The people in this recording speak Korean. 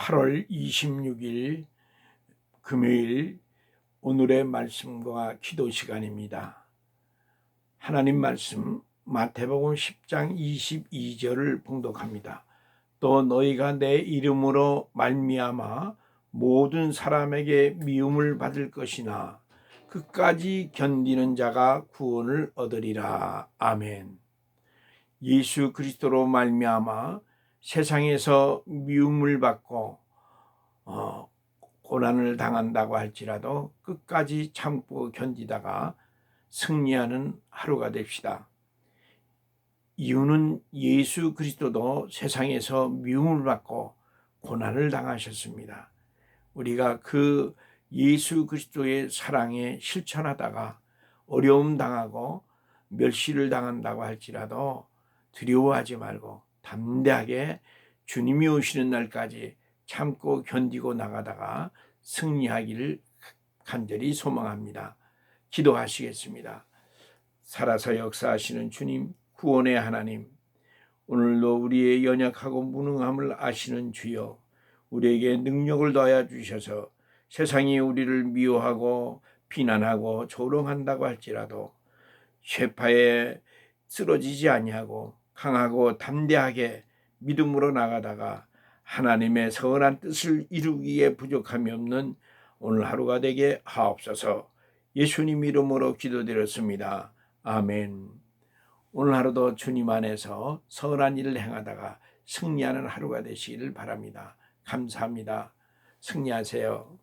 8월 26일 금요일 오늘의 말씀과 기도 시간입니다. 하나님 말씀 마태복음 10장 22절을 봉독합니다. 또 너희가 내 이름으로 말미암아 모든 사람에게 미움을 받을 것이나 끝까지 견디는 자가 구원을 얻으리라. 아멘. 예수 그리스도로 말미암아 세상에서 미움을 받고 어, 고난을 당한다고 할지라도 끝까지 참고 견디다가 승리하는 하루가 됩시다. 이유는 예수 그리스도도 세상에서 미움을 받고 고난을 당하셨습니다. 우리가 그 예수 그리스도의 사랑에 실천하다가 어려움 당하고 멸시를 당한다고 할지라도 두려워하지 말고 담대하게 주님이 오시는 날까지 참고 견디고 나가다가 승리하기를 간절히 소망합니다. 기도하시겠습니다. 살아서 역사하시는 주님, 구원의 하나님, 오늘도 우리의 연약하고 무능함을 아시는 주여, 우리에게 능력을 더하여 주셔서 세상이 우리를 미워하고 비난하고 조롱한다고 할지라도 쇠파에 쓰러지지 아니하고 강하고 담대하게 믿음으로 나가다가 하나님의 선한 뜻을 이루기에 부족함이 없는 오늘 하루가 되게 하옵소서 예수님 이름으로 기도드렸습니다. 아멘. 오늘 하루도 주님 안에서 선한 일을 행하다가 승리하는 하루가 되시기를 바랍니다. 감사합니다. 승리하세요.